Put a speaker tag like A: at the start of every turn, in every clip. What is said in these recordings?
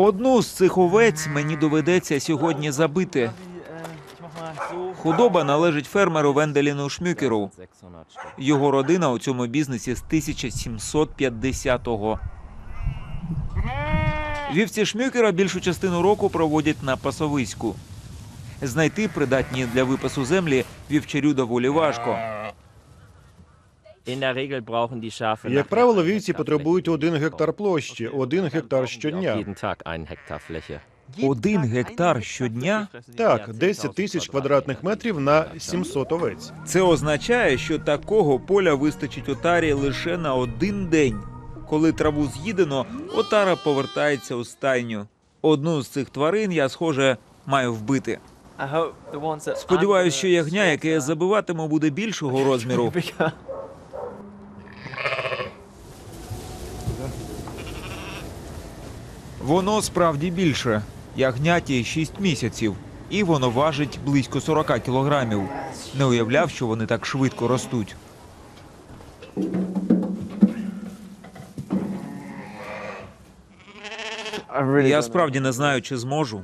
A: Одну з цих овець мені доведеться сьогодні забити. Худоба належить фермеру Венделіну Шмюкеру. Його родина у цьому бізнесі з 1750-го. Вівці Шмюкера більшу частину року проводять на пасовиську. Знайти придатні для випасу землі вівчарю доволі важко.
B: Як правило, вівці потребують один гектар площі, один гектар щодня.
A: Один гектар щодня
B: Так, 10 тисяч квадратних метрів на 700 овець.
A: Це означає, що такого поля вистачить отарі лише на один день. Коли траву з'їдено, отара повертається у стайню. Одну з цих тварин я, схоже, маю вбити. Сподіваюсь, що ягня, яке я забиватиму, буде більшого розміру. Воно справді більше. Ягняті 6 місяців, і воно важить близько 40 кілограмів. Не уявляв, що вони так швидко ростуть. Я справді не знаю, чи зможу.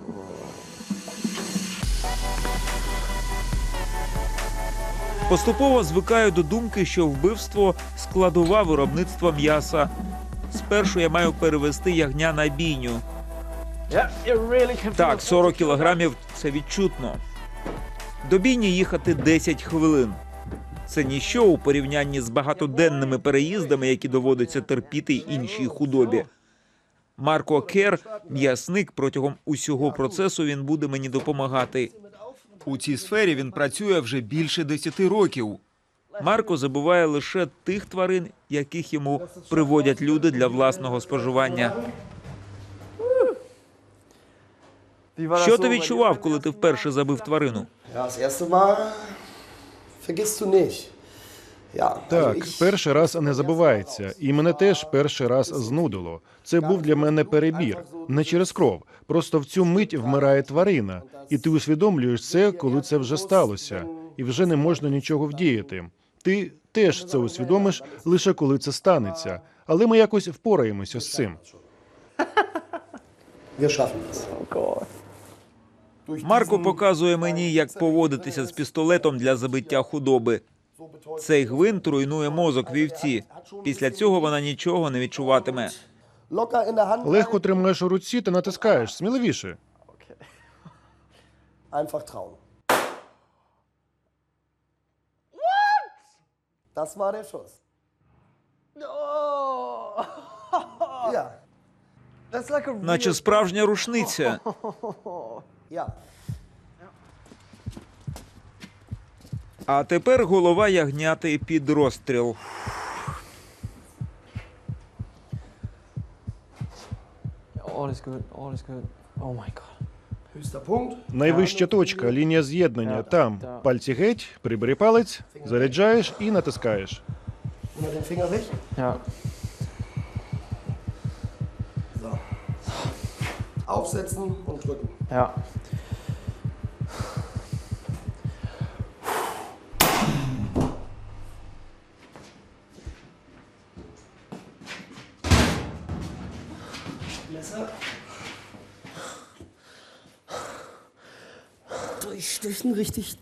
A: Поступово звикаю до думки, що вбивство складова виробництва м'яса. Спершу я маю перевести ягня на бійню. Так, 40 кілограмів це відчутно. До бійні їхати 10 хвилин. Це ніщо у порівнянні з багатоденними переїздами, які доводиться терпіти іншій худобі. Марко Кер, м'ясник, протягом усього процесу він буде мені допомагати. У цій сфері він працює вже більше 10 років. Марко забуває лише тих тварин, яких йому приводять люди для власного споживання. Що ти відчував, коли ти вперше забив тварину?
B: Так, перший раз не забувається, і мене теж перший раз знудило. Це був для мене перебір, не через кров. Просто в цю мить вмирає тварина, і ти усвідомлюєш це, коли це вже сталося, і вже не можна нічого вдіяти. Ти теж це усвідомиш лише коли це станеться. Але ми якось впораємося з цим.
A: Марко показує мені, як поводитися з пістолетом для забиття худоби. Цей гвинт руйнує мозок вівці. Після цього вона нічого не відчуватиме.
B: Легко тримаєш у руці та натискаєш сміливіше.
C: Das war der Schuss. Ja,
D: That's like a real
A: Наче справжня рушниця. А тепер голова ягняти під розстріл.
D: All is good, all is good. Oh my god.
B: Найвища точка, лінія з'єднання. Там пальці геть, прибери палець, заряджаєш і натискаєш.
C: Aufsetzen und drücken.
D: Ja.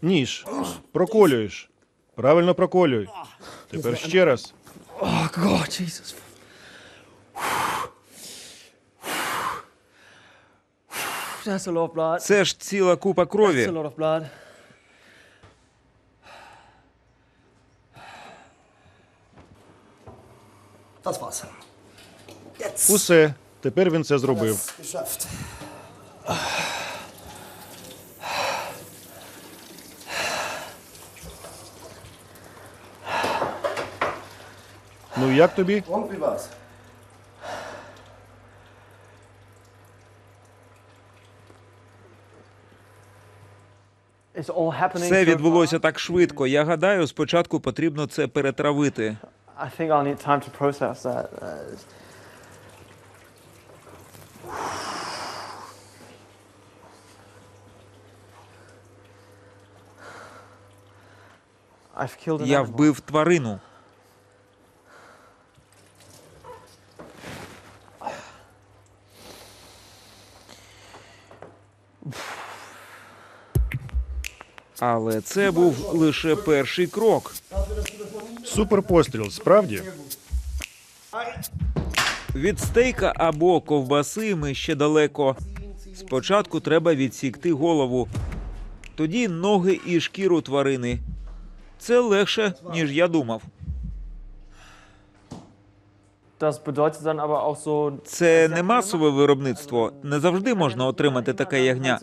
B: Ніж. Проколюєш. Правильно проколюй. Тепер ще раз.
A: Це ж ціла купа крові.
B: Усе. Тепер він це зробив. Ну як тобі?
A: Все відбулося так швидко. Я гадаю, спочатку потрібно це перетравити.
D: fast. I think
A: Але це був лише перший крок.
B: Суперпостріл, справді?
A: Від стейка або ковбаси ми ще далеко. Спочатку треба відсікти голову, тоді ноги і шкіру тварини. Це легше, ніж я думав. Це не масове виробництво. Не завжди можна отримати таке ягня.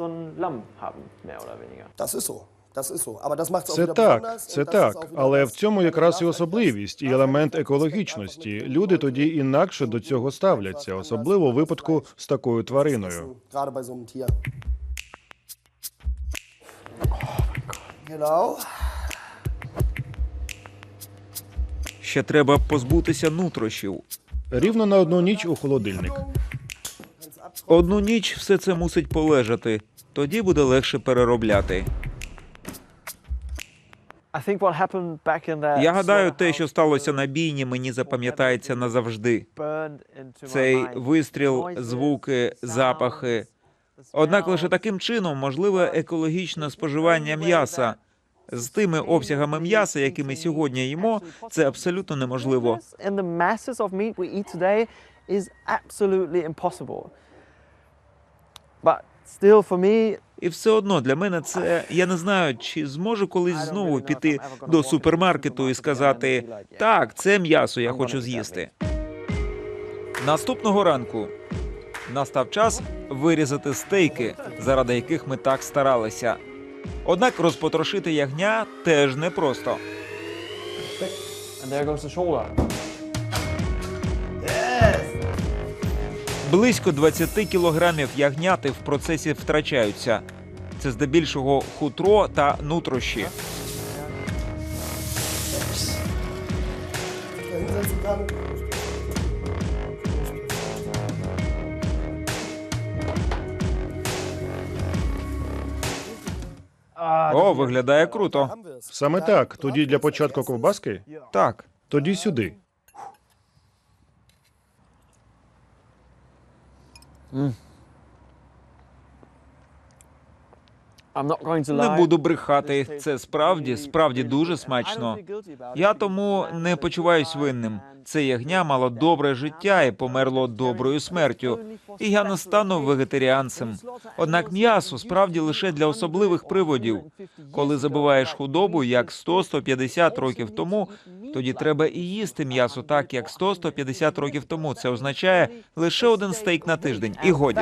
B: Це так, це так. Але в цьому якраз і особливість, і елемент екологічності. Люди тоді інакше до цього ставляться, особливо у випадку з такою твариною.
A: Ще треба позбутися нутрощів.
B: Рівно на одну ніч у холодильник.
A: Одну ніч все це мусить полежати. Тоді буде легше переробляти. Я гадаю, те, що сталося на бійні, мені запам'ятається назавжди. Цей вистріл, звуки, запахи. Однак лише таким чином можливе екологічне споживання м'яса. З тими обсягами м'яса, які ми сьогодні їмо, це абсолютно неможливо.
D: But still, for me,
A: І все одно для мене це я не знаю, чи зможу колись знову піти до супермаркету і сказати так, це м'ясо я хочу з'їсти. Наступного ранку настав час вирізати стейки, заради яких ми так старалися. Однак розпотрошити ягня теж непросто. Близько 20 кілограмів ягняти в процесі втрачаються. Це здебільшого хутро та нутрощі. О, виглядає круто.
B: Саме так. Тоді для початку ковбаски,
A: Так.
B: тоді сюди.
A: Не буду брехати. Це справді, справді дуже смачно. Я тому не почуваюсь винним. Це ягня мало добре життя і померло доброю смертю. І я не стану вегетаріанцем. Однак м'ясо справді лише для особливих приводів. Коли забиваєш худобу як 100-150 років тому, тоді треба і їсти м'ясо так, як 100-150 років тому. Це означає лише один стейк на тиждень. І годі.